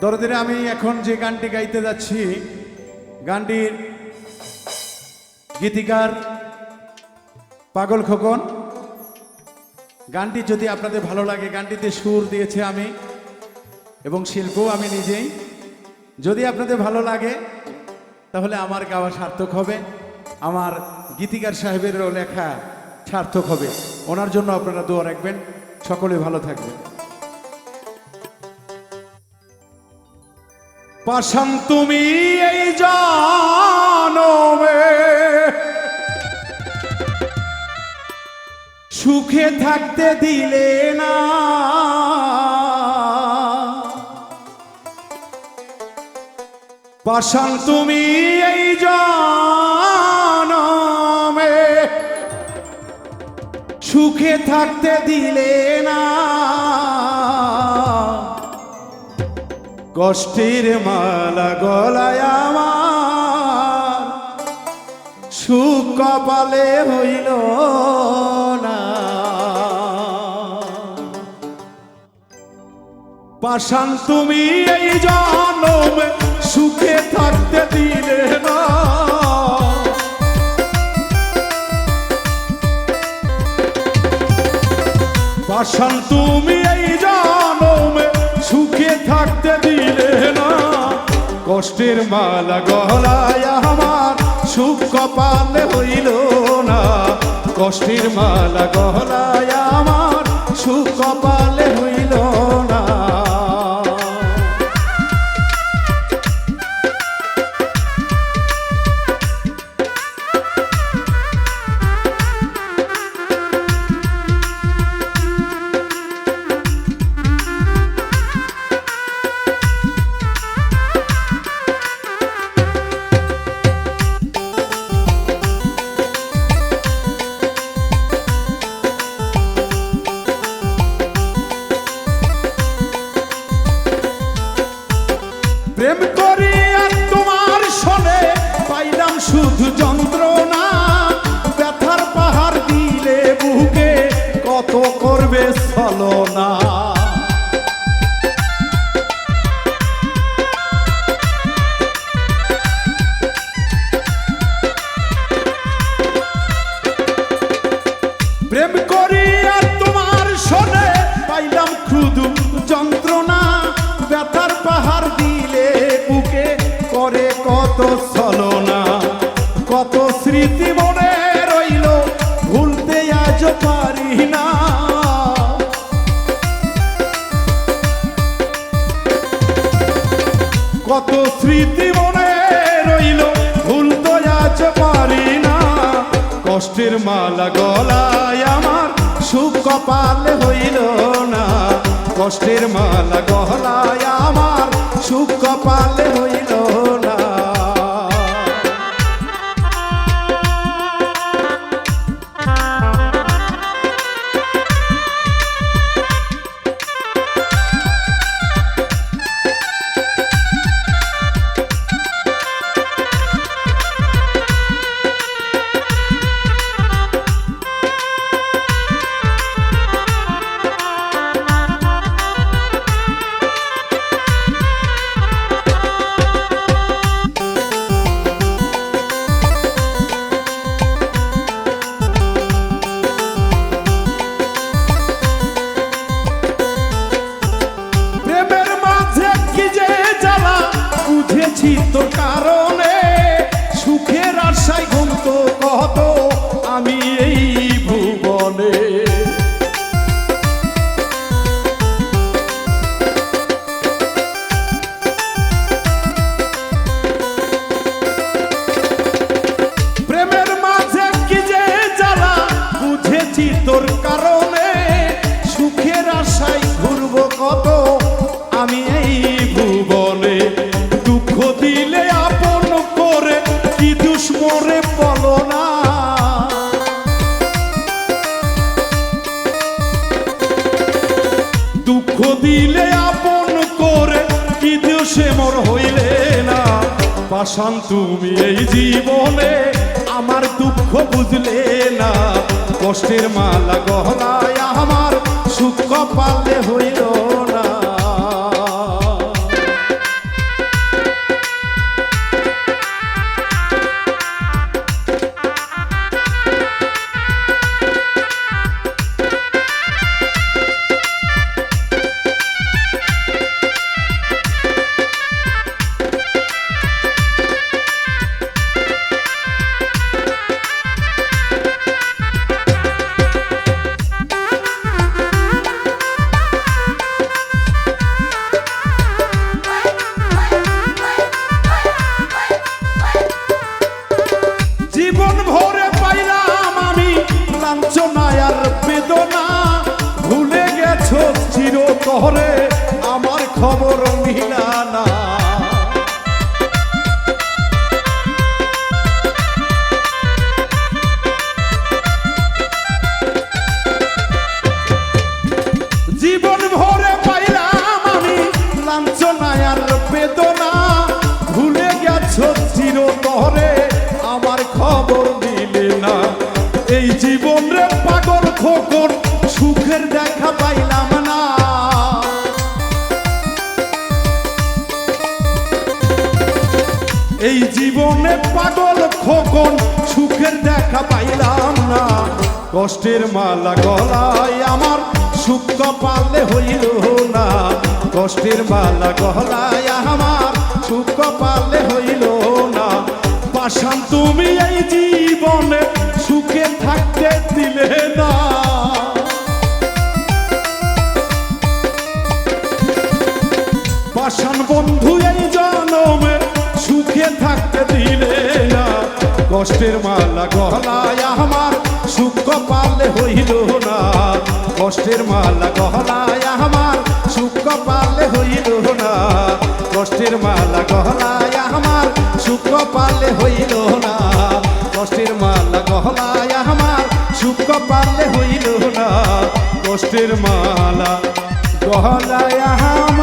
দরদিনে আমি এখন যে গানটি গাইতে যাচ্ছি, গানটির গীতিকার পাগল খোকন, গানটি যদি আপনাদের ভালো লাগে, গানটিতে সুর দিয়েছে আমি এবং শিল্পও আমি নিজেই। যদি আপনাদের ভালো লাগে, তাহলে আমার গাওয়া সার্থক হবে, আমার গীতিকার সাহেবেরও লেখা সার্থক হবে। ওনার জন্য আপনারা দোয়া রাখবেন, সকলে ভালো থাকবেন। পাশান তুমি এই জানবে। সুখে থাকতে দিলে না। পাশান তুমি এই জানবে। সুখে থাকতে দিলে না। কষ্টের মালা গলায় আমার। সুখ কপালে হইল না। পাশান তুমি এই জনম সুখে থাকতে দিলে না। পাশান তুমি এই সুখে থাকতে দিলে না। কষ্টের মালা গলায় আমার সুখ কপালে হইল না। কষ্টের মালা গলায় করবে ছলনা প্রেম তোমার শোনে, পাইলাম যন্ত্রণা। ব্যথার পাহাড় দিলে বুকে করে কত ছলনা। কত স্মৃতি মনে রইল, ভুলতে আজ পারি না কত স্মৃতি মনে রইল ভুলতে আজ পারি না। কষ্টের মালা গলায় আমার সুখ কপালে হইল না। কষ্টের মালা গলায় আমার সুখ কপালে হইল দুঃখ দিলে আপন করে, কি সে মোর হইলে না। পাশান তুমি এই জীবনে আমার দুঃখ বুঝলে না। কষ্টের মালা গহনায় আমার সুখ পালে হইল জীবন ভরে পাইলাম আমি লাঞ্ছনায় আর বেদনা। ভুলে গেছো চিরতরে, আমার খবর নিলা না। জীবন ভরে পাইলাম আমি আমার খবর দিলে না। এই জীবন রে পাগল খোকন, সুখের দেখা পাইলাম না। এই জীবনে পাগল খোকন, সুখের দেখা পাইলাম না। কষ্টের মালা গলায় আমার সুখ কপালে হইল না। কষ্টের মালা গলায় আমার পাশান তুমি এই জীবনে সুখে থাকতে দিলে না। পাষাণ বন্ধু, এই জনমে সুখে থাকতে দিলে না। কষ্টের মালা গলায় আমার সুখ পালে হইল না। কষ্টের মালা গলায় আমার সুখ পালে হইল না। কষ্টের মালা গলায় হইল না। কষ্টের মালা গহলায় আমার সুখ পারলে হইল না। কষ্টের মালা গহলায় আমার